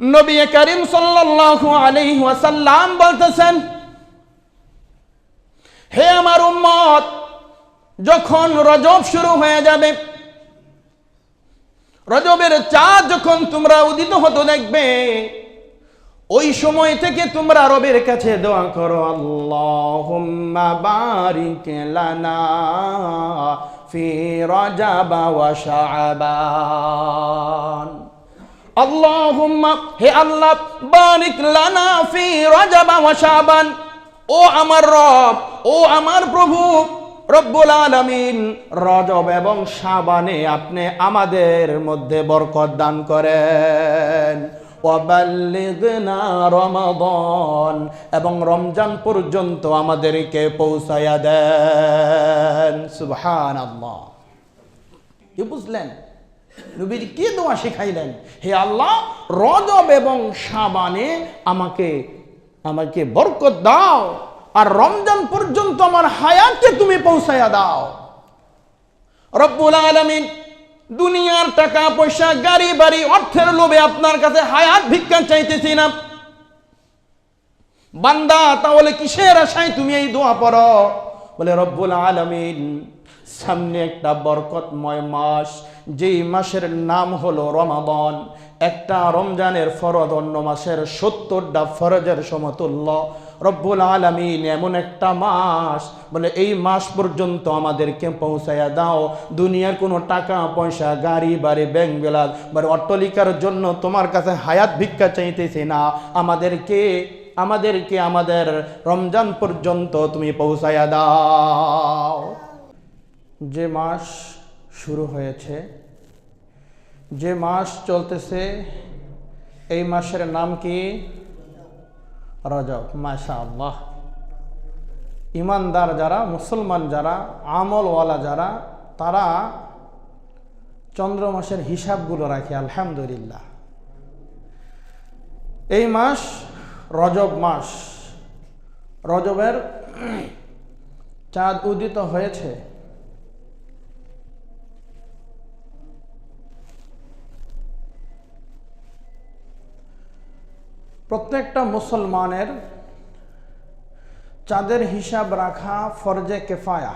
নবী করিম সাল্লাল্লাহু আলাইহি ওয়াসাল্লাম বলতেছেন, হে আমার উম্মত, যখন রজব শুরু হয়ে যাবে, রজবের চাঁদ যখন তোমরা উদিত হতে দেখবে, ওই সময় থেকে তোমরা রবের কাছে দোয়া করো, আল্লাহুম্মা বারিক লানা ফি রজাব ওয়া শাবান। আল্লাহুম্মা, হে আল্লাহ, বারিক লানা ফি রজাব ওয়া শাবান। ও আমার রব, ও আমার প্রভু, রব্বুল আলামিন, রজব এবং শাবানে আপনি আমাদের মধ্যে বরকত দান করেন। ওয়াবাল্লিগনা রমাদান, এবং রমজান পর্যন্ত আমাদেরকে পৌঁছায়া দেন। সুবহানাল্লাহ। কি বুঝলেন? নবীর কি দোয়া শিখাইলেন? হে আল্লাহ, রজব এবং শাবানে আমাকে আমাকে বরকত দাও আর রমজান পর্যন্ত আমার হায়াতকে তুমি পৌঁছায়া দাও। রব্বুল আলামিন দুনিয়ার টাকা, পয়সা, গাড়ি, বাড়ি, অর্থের লোভে আপনার কাছে হায়াত ভিক্ষা চাইতেছি না। বান্দা, তাহলে কিসের আশায় তুমি এই দোয়া পড়ো? বলে রব্বুল আলামিন, সামনে একটা বরকতময় মাস যেই মাসের নাম হলো রমাদন, একটা রমজানের ফরজ অন্য মাসের সত্তরটা ফরজের সমতুল্য। রব্বুল আলামিন এমন একটা মাস, বলে এই মাস পর্যন্ত আমাদেরকে পৌঁছায়া দাও। দুনিয়ার কোনো টাকা, পয়সা, গাড়ি, বাড়ি, ব্যাংক বিলাস মানে অট্টলিকার জন্য তোমার কাছে হায়াত ভিক্ষা চাইতেছি না। আমাদেরকে আমাদেরকে আমাদের রমজান পর্যন্ত তুমি পৌঁছায়া দাও। যে মাস শুরু হয়েছে। যে মাস চলতেছে, এই মাসের নাম কি? রজব মাশা আল্লাহ ইমানদার যারা, মুসলমান যারা, আমলওয়ালা যারা, তারা চন্দ্র মাসের হিসাবগুলো রাখে, আলহামদুলিল্লাহ। এই মাস রজব মাস। রজবের চাঁদ উদিত হয়েছে। প্রত্যেকটা মুসলমানের চাঁদের হিসাব রাখা ফরজে কেফায়া।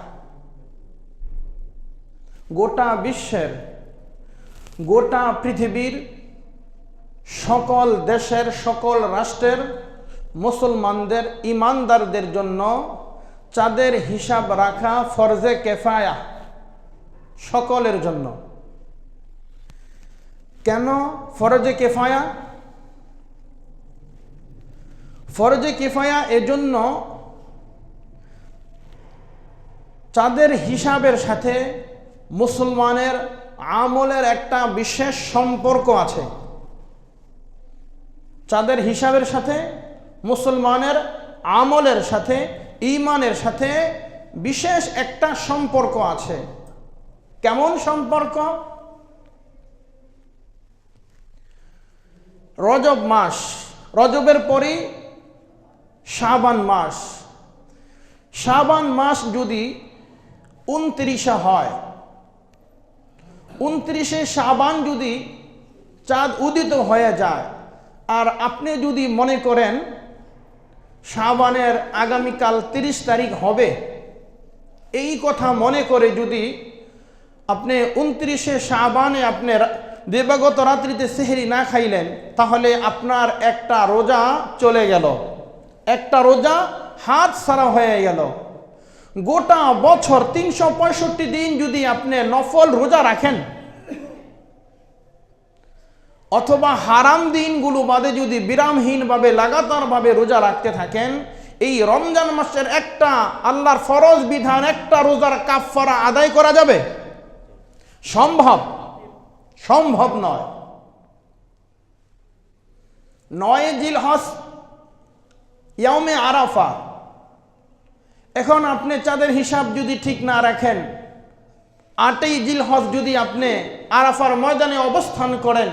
গোটা বিশ্বের, গোটা পৃথিবীর সকল দেশের, সকল রাষ্ট্রের মুসলমানদের, ইমানদারদের জন্য চাঁদের হিসাব রাখা ফরজে কেফায়া সকলের জন্য। কেন ফরজে কেফায়া? ফরজে কিফায়া এজন্য চাঁদের হিসাবের সাথে মুসলমানের আমলের একটা বিশেষ সম্পর্ক আছে। চাঁদের হিসাবের সাথে, মুসলমানের আমলের সাথে ইমানের সাথে বিশেষ একটা সম্পর্ক আছে। কেমন সম্পর্ক? রজব মাস, রজবের পরেই শাবান মাস। শাবান মাস যদি উনত্রিশে হয়, উনত্রিশে শাবান যদি চাঁদ উদিত হয়ে যায়, আর আপনি যদি মনে করেন শাবানের আগামীকাল তিরিশ তারিখ হবে, এই কথা মনে করে যদি আপনি উনত্রিশে শাবানে আপনার দেবাগত রাত্রিতে সেহেরি না খাইলেন, তাহলে আপনার একটা রোজা চলে গেল। একটা রোজা হাত সারা হয়ে গেল। গোটা বছর তিনশো পঁয়ষট্টি দিন যদি আপনি নফল রোজা রাখেন, অথবা হারাম দিনগুলো বাদে যদি বিরামহীনভাবে লাগাতারভাবে রোজা রাখতে থাকেন, এই রমজান মাসের একটা আল্লাহর ফরজ বিধান, একটা রোজার কাফারা আদায় করা যাবে? সম্ভব? সম্ভব নয়। নয় জিল হস ইয়ামে আরাফা। এখন আপনি চাঁদের হিসাব যদি ঠিক না রাখেন, আটই জিল হজ যদি আপনি আরাফার ময়দানে অবস্থান করেন,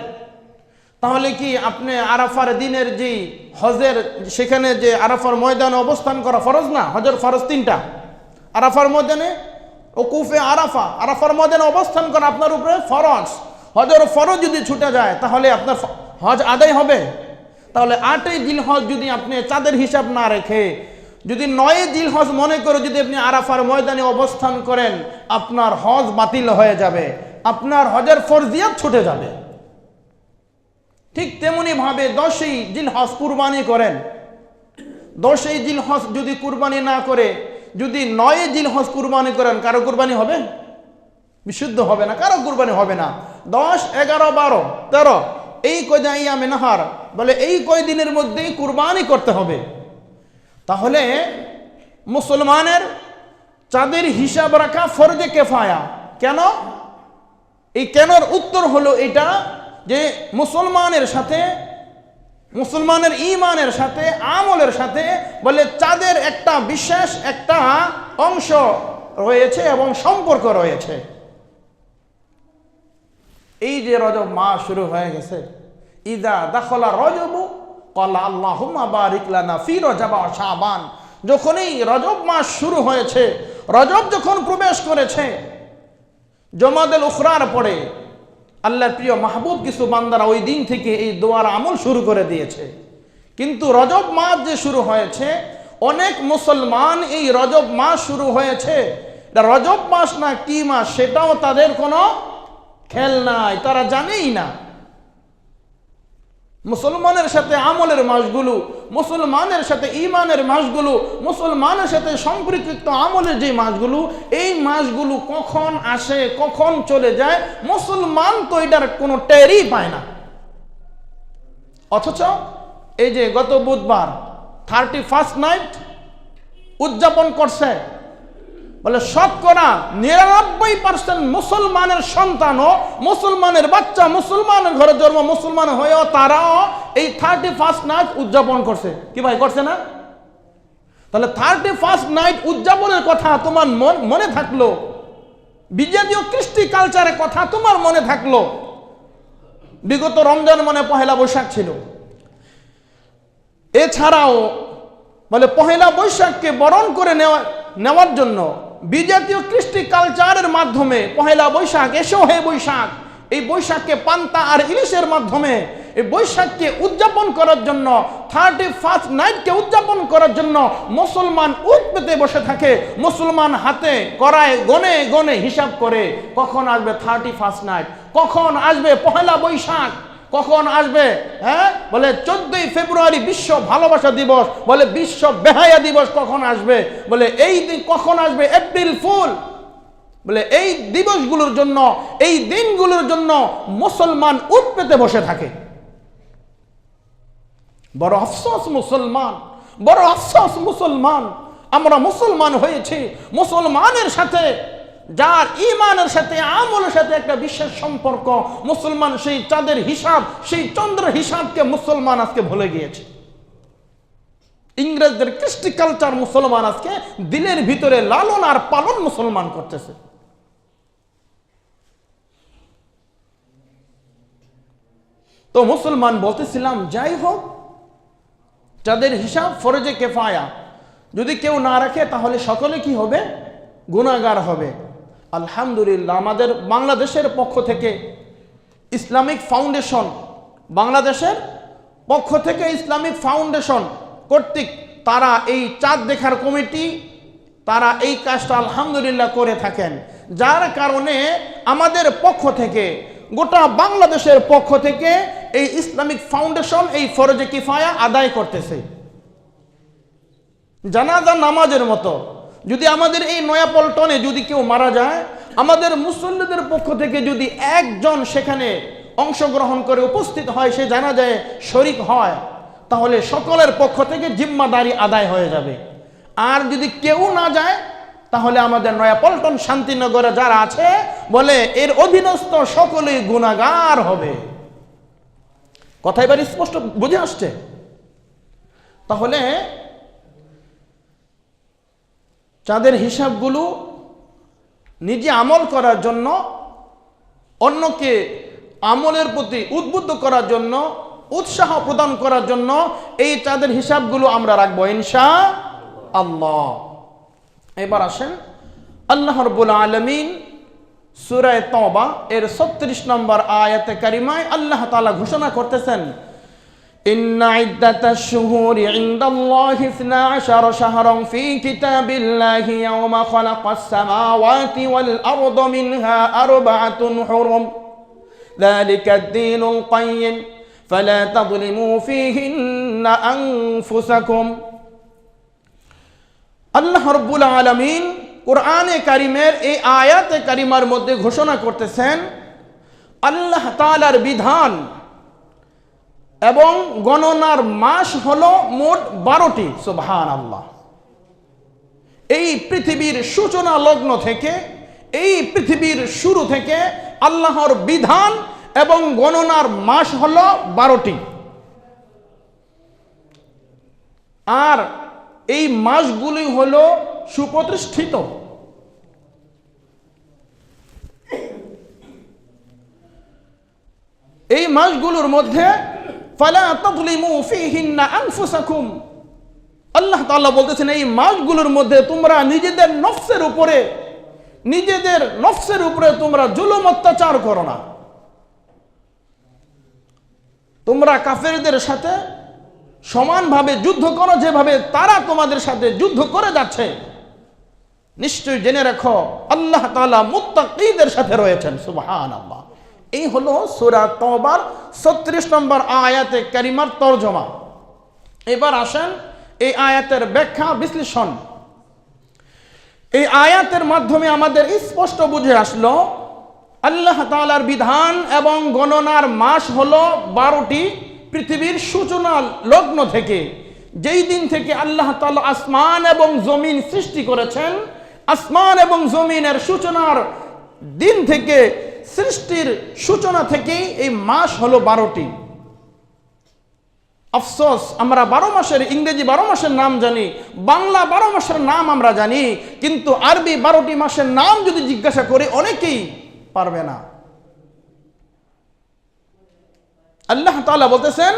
তাহলে কি আপনি আরাফার দিনের যে হজের, সেখানে যে আরাফার ময়দানে অবস্থান করা ফরজ না? হজের ফরজ তিনটা। আরাফার ময়দানে ও কুফে আরাফা, আরাফার ময়দানে অবস্থান করা আপনার উপরে ফরজ। হজর ফরজ যদি ছুটে যায়, তাহলে আপনার হজ আদায় হবে। তাহলে আটই জিল হজ যদি আপনি চাঁদের হিসাব না রেখে, যদি নয় জিল হজ মনে করে যদি আপনি আরাফার ময়দানে অবস্থান করেন, আপনার হজ বাতিল হয়ে যাবে, আপনার হজের ফরজিয়াত ছুটে যাবে। ঠিক তেমনি ভাবে দশই জিল হজ কুরবানি করেন। দশই জিল হজ যদি কুরবানি না করে, যদি নয় জিল হজ কুরবানি করেন, কারও কুরবানি হবে? বিশুদ্ধ হবে না, কারও কুরবানি হবে না। দশ, এগারো, বারো, তেরো এই কয়দিন ইয়ামে নাহার, বলে এই কয়দিনের মধ্যেই কুরবানি করতে হবে। তাহলে মুসলমানের চাঁদের হিসাব রাখা ফরজে কেফায়া। কেন? এই কেনর উত্তর হলো এটা যে মুসলমানের সাথে, মুসলমানের ইমানের সাথে, আমলের সাথে, বলে চাঁদের একটা বিশেষ একটা অংশ রয়েছে এবং সম্পর্ক রয়েছে। এই যে রজব মাস শুরু হয়ে গেছে। ইদা দাখলা রজবু, কলা আল্লাহুম্মা বারিক লানা ফি রজবা শাবান। যখনই রজব মাস শুরু হয়েছে, রজব যখন প্রবেশ করেছে, জমাদেল উখরার পরে আল্লাহর প্রিয় মাহবুব কিছু বান্দারা ওই দিন থেকে এই দোয়ার আমল শুরু করে দিয়েছে। কিন্তু রজব মাস যে শুরু হয়েছে, অনেক মুসলমান এই রজব মাস শুরু হয়েছে। রজব মাস না কি মাস, সেটাও তাদের কোনো খেল নাই, তারা জানেই না। মুসলমানের সাথে আমলের মাসগুলো, মুসলমানের সাথে ইমানের মাসগুলো, মুসলমানের সাথে সম্পৃক্ত আমলের যে মাসগুলো, এই মাসগুলো কখন আসে, কখন চলে যায়, মুসলমান তো এটার কোনো টেরই পায় না। অথচ এই যে গত বুধবার থার্টি ফার্স্ট নাইট উদযাপন করছে। বলে শতকরা নিরানব্বই পার্সেন্ট মুসলমানের সন্তানও মুসলমানের বাচ্চা, মুসলমানের ঘরে জন্ম, মুসলমান হয়েও তারাও এই থার্টি ফার্স্ট নাইট উদযাপন করছে। কি ভাই, করছে না? তাহলে থার্টি ফার্স্ট নাইট উদযাপনের কথা তোমার মন থাকল? বিজাতীয় কৃষ্টি কালচারের কথা তোমার মনে থাকল? বিগত রমজান মানে পহেলা বৈশাখ ছিল। এছাড়াও বলে, পহেলা বৈশাখকে বরণ করে নেওয়া নেওয়ার জন্য বিজাতীয় কৃষ্টি কালচারের মাধ্যমে পহেলা বৈশাখ, এসো হে বৈশাখ। এই বৈশাখকে পান্তা আর ইলিশের মাধ্যমে এই বৈশাখকে উদযাপন করার জন্য থার্টি ফার্স্ট নাইটকে উদযাপন করার জন্য মুসলমান উঠ পেতে বসে থাকে। মুসলমান হাতে করায় গনে গনে হিসাব করে কখন আসবে থার্টি ফার্স্ট নাইট কখন আসবে পহেলা বৈশাখ। কখন আসবে? হ্যাঁ? বলে চোদ্দই ফেব্রুয়ারি বিশ্ব ভালোবাসা দিবস। বলে বিশ্ব বেহায়া দিবস কখন আসবে? বলে এই দিন কখন আসবে? April fool. বলে এই দিবসগুলোর জন্য, এই দিনগুলোর জন্য মুসলমান উঠ পেতে বসে থাকে। বড় আফসোস মুসলমান, বড় আফসোস মুসলমান। আমরা মুসলমান হয়েছি, মুসলমানের সাথে যার ইমানের সাথে, আমলের সাথে একটা বিশেষ সম্পর্ক, মুসলমান সেই চাঁদের হিসাব, সেই চন্দ্রের হিসাবকে মুসলমান আজকে ভুলে গিয়েছে। ইংরেজদের কৃষ্টি কালচার মুসলমান আজকে দিলের ভিতরে লালন আর পালন মুসলমান করতেছে। তো মুসলমান বলতেছিলাম, যাই হোক যাদের হিসাব ফরজে কেফায়া। যদি কেউ না রাখে, তাহলে সকলে কি হবে? গুণাগার হবে। আলহামদুলিল্লাহ, আমাদের বাংলাদেশের পক্ষ থেকে ইসলামিক ফাউন্ডেশন, বাংলাদেশের পক্ষ থেকে ইসলামিক ফাউন্ডেশন কর্তৃক তারা এই চাঁদ দেখার কমিটি, তারা এই কাজটা আলহামদুলিল্লাহ করে থাকেন। যার কারণে আমাদের পক্ষ থেকে, গোটা বাংলাদেশের পক্ষ থেকে এই ইসলামিক ফাউন্ডেশন এই ফরজে কিফায়া আদায় করতেছে। জানাজা নামাজের মতো। যদি আমাদের এই নয়াপল্টনে যদি কেউ মারা যায়, আমাদের মুসল্লিদের পক্ষ থেকে যদি একজন সেখানে অংশগ্রহণ করে উপস্থিত হয়, সে জানা যায় শরিক হয়, তাহলে সকলের পক্ষ থেকে জিম্মাদারি আদায় হয়ে যাবে। আর যদি কেউ না যায়, তাহলে আমাদের নয়াপল্টন শান্তিনগরে যারা আছে, বলে এর অধীনস্থ সকলেই গুণাগার হবে। কথা এবার স্পষ্ট বুঝে আসছে? তাহলে চাঁদের হিসাবগুলো নিজে আমল করার জন্য, অন্যকে আমলের প্রতি উদ্বুদ্ধ করার জন্য, উৎসাহ প্রদান করার জন্য, এই চাঁদের হিসাবগুলো আমরা রাখব ইনশা আল্লাহ। এবার আসেন আল্লাহ রব্বুল আলমিন সুরায় তবা এর ছত্রিশ নম্বর আয়াতে কারিমায় আল্লাহ তালা ঘোষণা করতেছেন إن عدة الشهور عند الله اثنا عشر شهرا في كتاب الله يوم خلق السماوات والأرض منها أربعة حرم ذلك الدين القيم فلا تظلموا فيهن أنفسكم আল্লাহ রব্বুল আলমিন কোরআনে কারিমের এই আয়াতে কারিমার মধ্যে ঘোষণা করতেছেন আল্লাহ তালার বিধান এবং গণনার মাস হলো মোট বারোটি। সুবহান আল্লাহ এই পৃথিবীর সূচনা লগ্ন থেকে, এই পৃথিবীর শুরু থেকে আল্লাহর বিধান এবং গণনার মাস হলো বারোটি। আর এই মাসগুলি হলো সুপ্রতিষ্ঠিত। এই মাসগুলোর মধ্যে ফালা তাজলিমু ফীহিন্না আনফুসাকুম। আল্লাহ তাআলা বলতেছেন, এই মাসগুলোর মধ্যে তোমরা নিজেদের নফসের উপরে, নিজেদের নফসের উপরে তোমরা জুলুম অত্যাচার করো না। তোমরা কাফেরদের সাথে সমানভাবে যুদ্ধ করো, যেভাবে তারা তোমাদের সাথে যুদ্ধ করে যাচ্ছে। নিশ্চয়ই জেনে রাখো, আল্লাহ তাআলা মুত্তাকিদের সাথে রয়েছেন আল্লাহ এই হলো সূরা তওবার 36 নম্বর আয়াতে কারিমার তরজমা। এবার আসেন এই আয়াতের ব্যাখ্যা বিশ্লেষণ। এই আয়াতের মাধ্যমে আমাদের স্পষ্ট বুঝে আসলো, আল্লাহ তাআলার বিধান এবং গণনার মাস হলো বারোটি পৃথিবীর সূচনা লগ্ন থেকে। যেই দিন থেকে আল্লাহ তাআলা আসমান এবং জমিন সৃষ্টি করেছেন, আসমান এবং জমিনের সূচনার দিন থেকে সৃষ্টির সূচনা থেকেই এই মাস হলো বারোটি। আফসোস, আমরা বারো মাসের ইংরেজি বারো মাসের নাম জানি, বাংলা বারো মাসের নাম আমরা জানি, কিন্তু আরবি বারোটি মাসের নাম যদি জিজ্ঞাসা করি অনেকেই পারবে না। আল্লাহ তাআলা বলতেছেন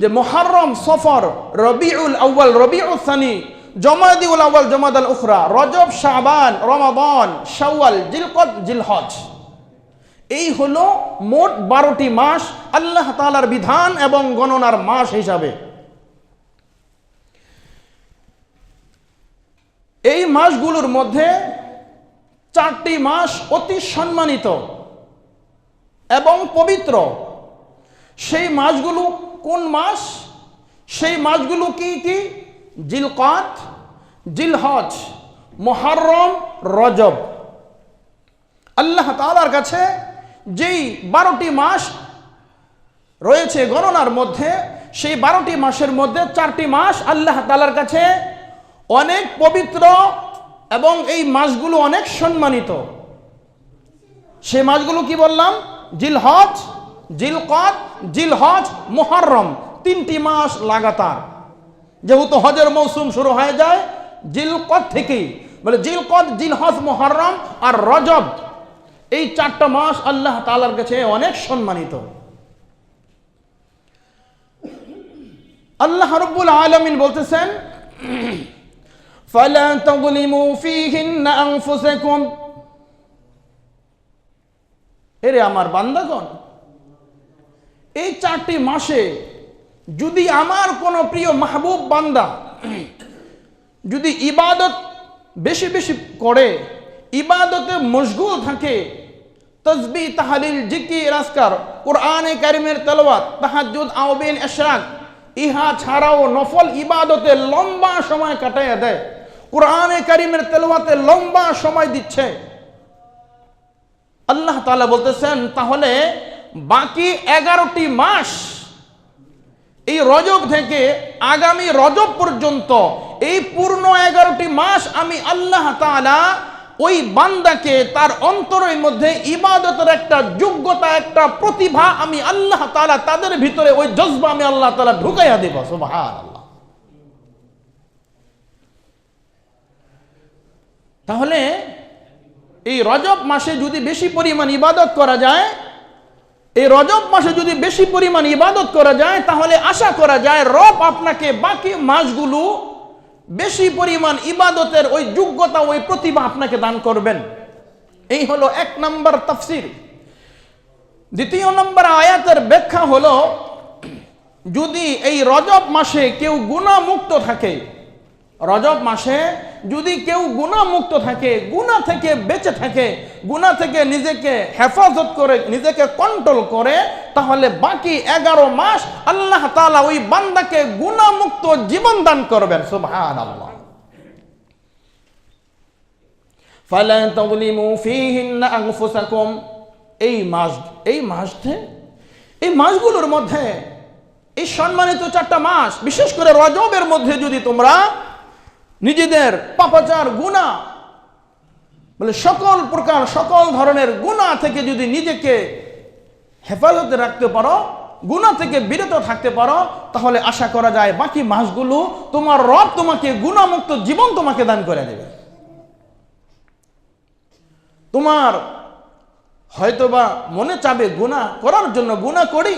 যে মোহাররম সফর রবিউল আউ্বাল রবিউল সানি জমাদিউল আউ্বাল জমাদ আল উখরা, রজব, শাবান রমাবান শাওয়াল, জিলকদ, জিলহজ। এই হলো মোট বারোটি মাস আল্লাহ তাআলার বিধান এবং গণনার মাস হিসাবে। এই মাসগুলোর মধ্যে চারটি মাস অতি সম্মানিত এবং পবিত্র। সেই মাসগুলো কোন মাস? সেই মাসগুলো কি কি? জিলকাত, জিলহজ, মোহারম, রজব। আল্লাহ তাআলার কাছে যেই বারোটি মাস রয়েছে গণনার মধ্যে, সেই বারোটি মাসের মধ্যে চারটি মাস আল্লাহ তাআলার কাছে অনেক পবিত্র এবং এই মাসগুলো অনেক সম্মানিত। সেই মাসগুলো কি বললাম? জিলহজ, জিলকত, জিলহজ, মোহরম, তিনটি মাস লাগাতার। যেহেতু হজের মৌসুম শুরু হয়ে যায় জিলকত থেকেই বলে জিলকত জিলহজ মোহরম আর রজব এই চারটা মাস আল্লাহ তালার কাছে অনেক সম্মানিত আল্লাহ রব্বুল আলমিন বলতেছেন فلا تظلموا فيهن أنفسكم এরে আমার বান্দাগণ এই চারটি মাসে যদি আমার কোনো প্রিয় মাহবুব বান্দা যদি ইবাদত বেশি বেশি করে, ইবাদতে মশগুল থাকে তসবি তাহালিল জিকি রাস্কার কোরআনে কারিমের তেলাওয়াত, তাহাজ্জুদ, আওবিন, এশরাক, ইহা ছাড়াও নফল ইবাদতে লম্বা সময় কাটাইয়া দেয়, কোরআনে কারিমের তেলাওয়াতে লম্বা সময় দিচ্ছে। আল্লাহ তাআলা বলতেছেন, তাহলে বাকি এগারোটি মাস এই রজব থেকে আগামী রজব পর্যন্ত এই পূর্ণ এগারোটি মাস আমি আল্লাহ তাআলা ওই বান্দাকে তার অন্তরের মধ্যে ইবাদতের একটা যোগ্যতা, একটা প্রতিভা আমি আল্লাহ তাআলা তাদের ভিতরে ওই জজবা আমি আল্লাহ তাআলা ঢুকাইয়া দেব। সুবহানাল্লাহ। তাহলে এই রজব মাসে যদি বেশি পরিমাণ ইবাদত করা যায় এই রজব মাসে যদি বেশি পরিমাণ ইবাদত করা যায়, তাহলে আশা করা যায় রব আপনাকে বাকি মাসগুলো বেশি পরিমাণ ইবাদতের ওই যোগ্যতা, ওই প্রতিভা আপনাকে দান করবেন। এই হলো এক নম্বর তাফসির। দ্বিতীয় নম্বর আয়াতের ব্যাখ্যা হলো, যদি এই রজব মাসে কেউ গুণামুক্ত থাকে রজব মাসে যদি কেউ গুণামুক্ত থাকে, গুণা থেকে বেঁচে থাকে, গুণা থেকে নিজেকে হেফাজত করে, নিজেকে কন্ট্রোল করে, তাহলে বাকি এগারো মাস আল্লাহ তাআলা ওই বান্দাকে গুণামুক্ত জীবন দান করবেন। সুবহান আল্লাহ এই মাস, এই এই মাসগুলোর মধ্যে এই সম্মানিত চারটা মাস, বিশেষ করে রজবের মধ্যে যদি তোমরা নিজেদের পাপাচার গুণা বলে সকল প্রকার, সকল ধরনের গুণা থেকে যদি নিজেকে হেফাজতে রাখতে পারো গুণা থেকে বিরত থাকতে পারো, তাহলে আশা করা যায় বাকি মাসগুলো তোমার রব তোমাকে গুণামুক্ত জীবন তোমাকে দান করে দেবে। তোমার হয়তোবা মনে চাবে গুণা করার জন্য গুণা করি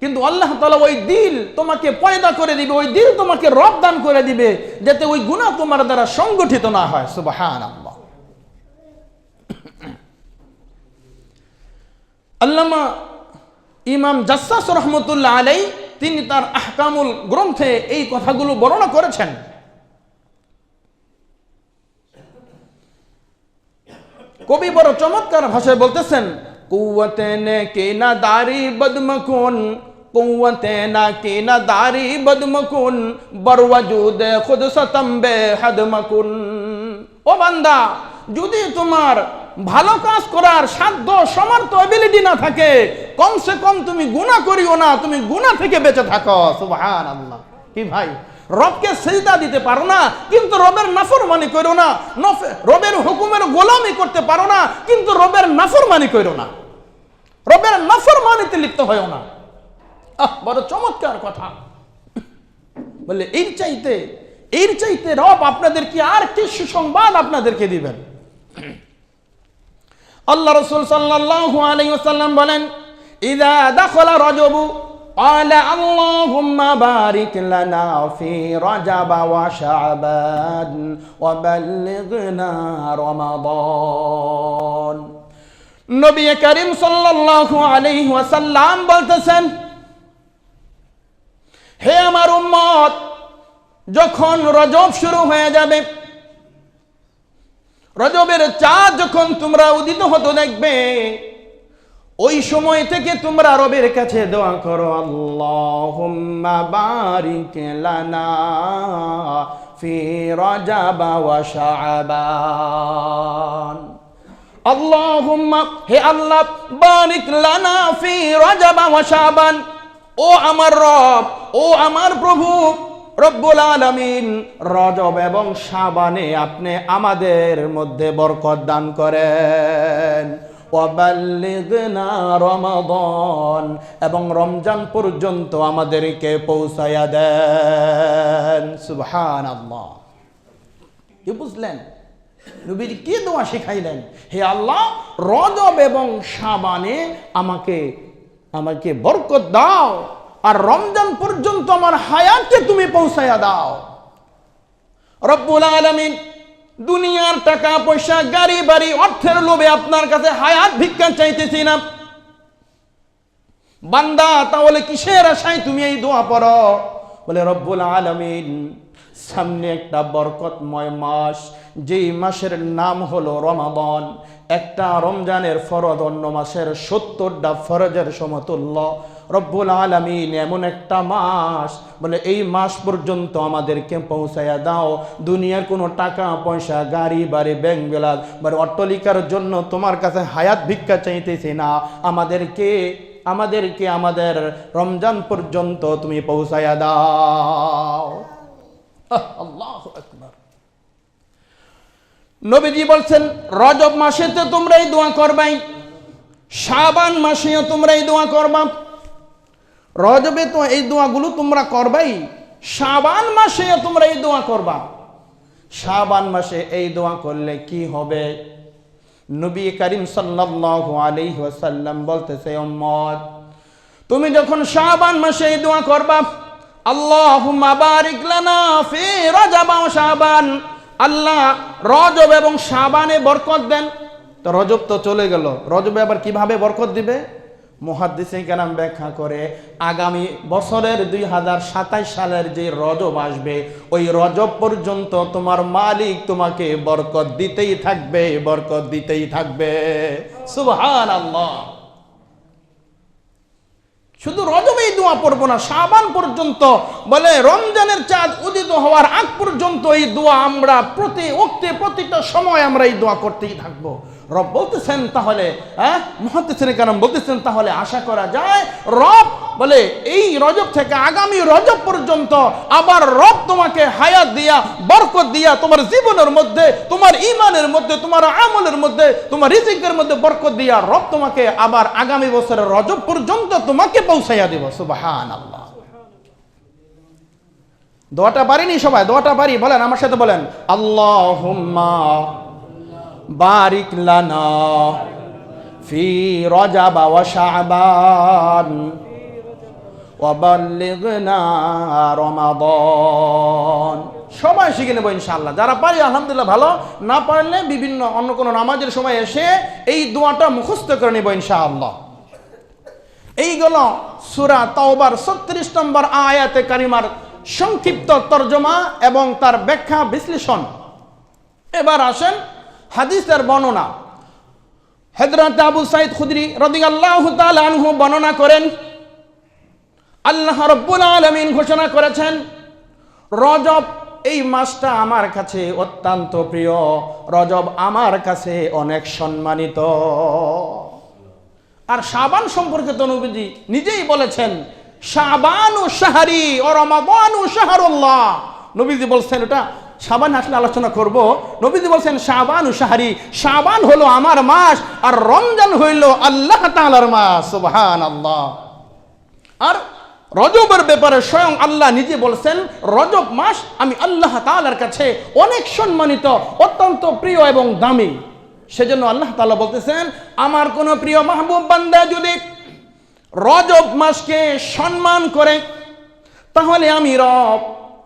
কিন্তু আল্লাহ তালা ওই দিল তোমাকে পয়দা করে দিবে, ওই দিল তোমাকে রব দান করে দিবে, যাতে ওই গুণা তোমার দ্বারা সংগঠিত না হয়। সুবাহান আল্লামা ইমাম জাসাস রহমতুল্লাহ আলাই তিনি তার আহকামুল গ্রন্থে এই কথাগুলো বর্ণনা করেছেন। কবি বড় চমৎকার ভাষায় বলতেছেন কুয়াতে নে কে না দারি বদমকুন কুয়াতে না কে না দারি বদমকুন বরওয়াজুদ খুদ সতম্বে হদমকুন ও বান্দা যদি তোমার ভালো কাজ করার সাধ্য সমর্থ এবিলিটি না থাকে কমসে কম তুমি গুনাহ করিও না তুমি গুনাহ থেকে বেঁচে থাকো সুবহানাল্লাহ কি ভাই রবকে সেজদা দিতে পারো না কিন্তু রবের নাফরমানি করো না রবের হুকুমের গোলামি করতে পারো না কিন্তু রবের নাফরমানি করো না রবের নাফরমানিতে লিপ্ত হয় না আহ বড় চমৎকার কথা বলে এর চাইতে এর চাইতে রব আপনাদের কি আর কি সুসংবাদ আপনাদেরকে দিবেন আল্লাহ রসুল সাল্লাল্লাহু আলাইহি ওয়াসাল্লাম বলেন ইদা দাখলা রাজবু قال اللهم بارك لنا في رجب وشعبان وبلغنا رمضان নবী করিম সাল্লাল্লাহু আলাইহি ওয়াসাল্লাম বলতেছেন হে আমার উম্মত, যখন রজব শুরু হয়ে যাবে, রজবের চাঁদ যখন তোমরা উদিত হতো দেখবে, ওই সময় থেকে তোমরা রবের কাছে দোয়া করো, আল্লাহুম্মা বারিক লানা ফি হে আল্লাহ, বারিক লানা ফি রজাব ওয়া শাবান। ও আমার রব, ও আমার প্রভু, রব্বুল আলামিন রজব এবং সাবানে আপনি আমাদের মধ্যে বরকত দান করেন। রমাদান, এবং রমজান পর্যন্ত আমাদেরকে পৌঁছায়া দেন। সুবহানাল্লাহ। কি বুঝলেন? নবীর কি দোয়া শিখাইলেন? হে আল্লাহ, রজব এবং শাবানে আমাকে আমাকে বরকত দাও আর রমজান পর্যন্ত আমার হায়াতকে তুমি পৌঁছায়া দাও। রব্বুল আলমিন দুনিয়ার টাকা, পয়সা, গাড়ি, বাড়ি, অর্থের লোভে আপনার কাছে হায়াত ভিক্ষা চাইতেছি না। বান্দা, তাহলে কিসের আশায় তুমি এই দোয়া পড়ো? বলে, রব্বুল আলামিন সামনে একটা বরকতময় মাস, যেই মাসের নাম হলো রমাদন। একটা রমজানের ফরজ, অন্য মাসের সত্তরটা ফরজের সমতুল্য। রব্বুল আলামিন এমন একটা মাস, বলে এই মাস পর্যন্ত আমাদেরকে পৌঁছায়া দাও। দুনিয়ার কোনো টাকা, পয়সা, গাড়ি, বাড়ি, ব্যাংক বেলাল মানে অট্টলিকার জন্য তোমার কাছে হায়াত ভিক্ষা চাইতেছি না। আমাদেরকে আমাদেরকে আমাদের রমজান পর্যন্ত তুমি পৌঁছায়া দাও। আল্লাহ আকবার। নবীজি বলছেন, রজব মাসেতে তোমরা এই দোয়া করবাই শাবান মাসেও তোমরা এই দোয়া করবা। রজবে তো এই দোয়াগুলো তোমরা করবাই, শাবান মাসে তোমরা এই দোয়া করবা। শাবান মাসে এই দোয়া করলে কি হবে? নবী করিম সাল্লাল্লাহু আলাইহি ওয়াসাল্লাম বলতেছে, উম্মত, তুমি যখন শাবান মাসে এই দোয়া করবা আল্লাহুম্মা বারিক লানা ফি রজব ওয়া শাবান। আল্লাহ রজব এবং শাবানে বরকত দেন। তো রজব তো চলে গেল। রজবে আবার কীভাবে বরকত দিবে? মহাদ্দিসে কেরাম ব্যাখ্যা করে, আগামী বছরের দুই হাজার সাতাইশ সালের যে রজব আসবে, ওই রজব পর্যন্ত তোমার মালিক তোমাকে বরকত দিতেই থাকবে, বরকত দিতেই থাকবে। সুবহান আল্লাহ শুধু রজবেই দোয়া পড়ব না সাবান পর্যন্ত বলে রমজানের চাঁদ উদিত হওয়ার আগ পর্যন্ত এই দোয়া আমরা প্রতি উক্তে, প্রতিটা সময় আমরা এই দোয়া করতেই থাকব। রব বলতেছেন তাহলে হ্যাঁ? কারণ বলতেছেন তাহলে আশা করা যায়, রব বলে, এই রজব থেকে আগামী রজব পর্যন্ত আবার রব তোমাকে হায়াত দিয়া, বরকত দিয়া তোমার জীবনের মধ্যে, তোমার ইমানের মধ্যে, তোমার আমলের মধ্যে, তোমার রিজিকের মধ্যে বরকত দিয়া রব তোমাকে আবার আগামী বছরের রজব পর্যন্ত তোমাকে পৌঁছাইয়া দেব। সুবাহান আল্লাহ দোয়াটা পারিনি সবাই, দোয়াটা পারি, বলেন, আমার সাথে বলেন আল্লাহ বারিক লানা ফি রজাবা ওয়া শাবান ওয়াবাল্লিগনা রমাদান। সবাই শিখে নেব ইনশাআল্লাহ। যারা পারি, আলহামদুলিল্লাহ ভালো। না পারলে বিভিন্ন অন্য কোনো নামাজের সময় এসে এই দোয়াটা মুখস্থ করে নেব ইনশাআল্লাহ। এই গেল সুরা তাওবার ছত্রিশ নম্বর আয়াতে কারিমার সংক্ষিপ্ত তর্জমা এবং তার ব্যাখ্যা বিশ্লেষণ। এবার আসেন হাদিসের বর্ণনা। হেদরাত আবু সাইদ খুদরি রাদিয়াল্লাহু তাআলা আনহু বর্ণনা করেন, আল্লাহ রব্বুল আলমিন ঘোষণা করেছেন, রজব এই মাসটা আমার কাছে অত্যন্ত প্রিয়, রজব আমার কাছে অনেক সম্মানিত। আর সাবান সম্পর্কে তো নবীজি নিজেই বলেছেন, শাবান ও শাহারি ও রমাবান ও শাহরুল্লাহ। নবীজি বলছেন ওটা শাবান আসলে আলোচনা করব। নবীজি বলছেন সাবান ও শাহারি, শাবান হলো আমার মাস আর রমজান হইল আল্লাহ তাআলার মাস। সুবহান আল্লাহ আর রজবের ব্যাপারে স্বয়ং আল্লাহ নিজে বলছেন, রজব মাস আমি আল্লাহ তাআলার কাছে অনেক সম্মানিত, অত্যন্ত প্রিয় এবং দামি। সেজন্য আল্লাহ তাআলা বলতেছেন, আমার কোন প্রিয় মাহবুব বান্দা যদি রজব মাসকে সম্মান করে, তাহলে আমি রব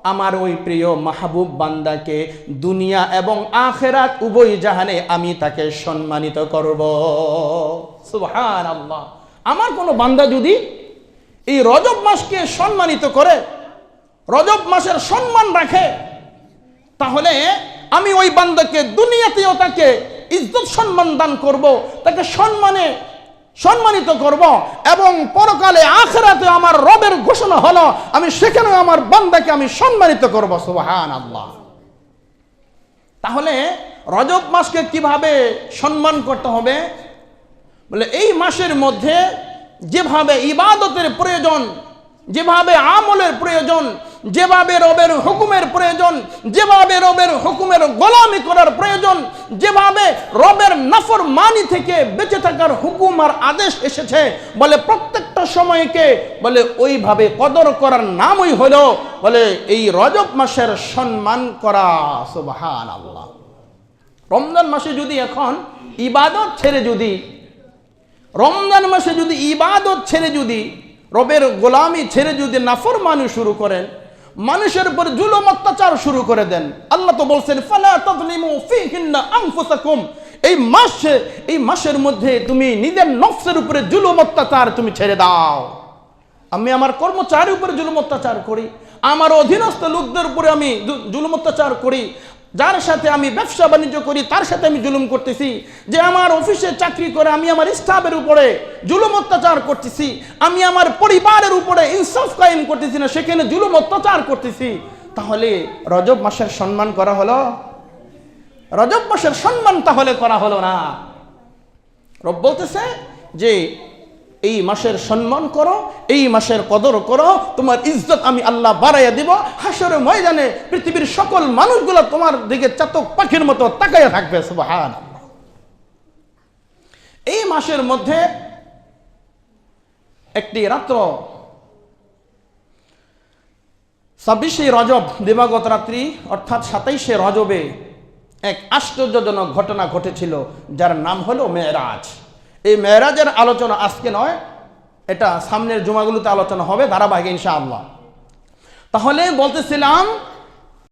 আমার ওই প্রিয় মাহবুব বান্দাকে দুনিয়া এবং আখেরাত উভয় জাহানে আমি তাকে সম্মানিত করব। সুবহান আল্লাহ আমার কোনো বান্দা যদি এই রজব মাসকে সম্মানিত করে, রজব মাসের সম্মান রাখে, তাহলে আমি ওই বান্দাকে, দুনিয়াতেও তাকে ইজ্জত সম্মান দান করব, তাকে সম্মানে সম্মানিত করব এবং পরকালে আখেরাতে আমার রবের ঘোষণা হলো, আমি সেখানে আমার বান্দাকে আমি সম্মানিত করব সুবহান আল্লাহ তাহলে রজব মাসকে কীভাবে সম্মান করতে হবে? বলে এই মাসের মধ্যে যেভাবে ইবাদতের প্রয়োজন, যেভাবে আমলের প্রয়োজন যেভাবে রবের হুকুমের প্রয়োজন, যেভাবে রবের হুকুমের গোলামি করার প্রয়োজন, যেভাবে রবের নফর মানি থেকে বেঁচে থাকার হুকুম আর আদেশ এসেছে, বলে প্রত্যেকটা সময়কে, বলে ওইভাবে কদর করার নামই হলো, বলে এই রজব মাসের সম্মান করা সুবহান আল্লাহ রমজান মাসে যদি এখন ইবাদত ছেড়ে যদি, রমজান মাসে যদি ইবাদত ছেড়ে যদি, রবের গোলামি ছেড়ে যদি নাফর মানুষ শুরু করেন মানুষের উপর জুলুম অত্যাচার শুরু করে দেন। আল্লাহ তো বলছেন, ফালা তাজলিমু ফীহিন্না আনফুসাকুম। এই মাসে, এই মাসের মধ্যে তুমি নিজের নফসের উপরে জুলুম অত্যাচার তুমি ছেড়ে দাও। আমি আমার কর্মচারীর উপরে জুলুম অত্যাচার করি। আমার অধীনস্থ লোকদের উপরে আমি জুলুম অত্যাচার করি। যার সাথে আমি ব্যবসা বাণিজ্য করি, তার সাথে আমি জুলুম করতেছি। যে আমার অফিসে চাকরি করে আমি আমার স্টাফের উপরে জুলুম অত্যাচার করতেছি, আমি আমার পরিবারের উপরে ইনসাফ কায়েম করতেছি না, সেখানে জুলুম অত্যাচার করতেছি। তাহলে রজব মাসের সম্মান করা হলো? রজব মাসের সম্মান তাহলে করা হলো না। রব বলতেছে যে এই মাসের সম্মান করো, এই মাসের কদর করো, তোমার ইজ্জত আমি আল্লাহ বাড়াইয়া দিব। হাসরের ময়দানে পৃথিবীর সকল মানুষগুলো তোমার দিকে চাতক পাখির মতো তাকাইয়া থাকবে সুবহান এই মাসের মধ্যে একটি রাত্র, ছাব্বিশে রজব দিবাগত রাত্রি, অর্থাৎ সাতাইশে রজবে, এক আশ্চর্যজনক ঘটনা ঘটেছিল, যার নাম হলো মেয়েরাজ। এই মেয়েরাজের আলোচনা আজকে নয় এটা সামনের জুমাগুলোতে আলোচনা হবে ধারাবাহিক ইনশাআল্লাহ। তাহলে বলতেছিলাম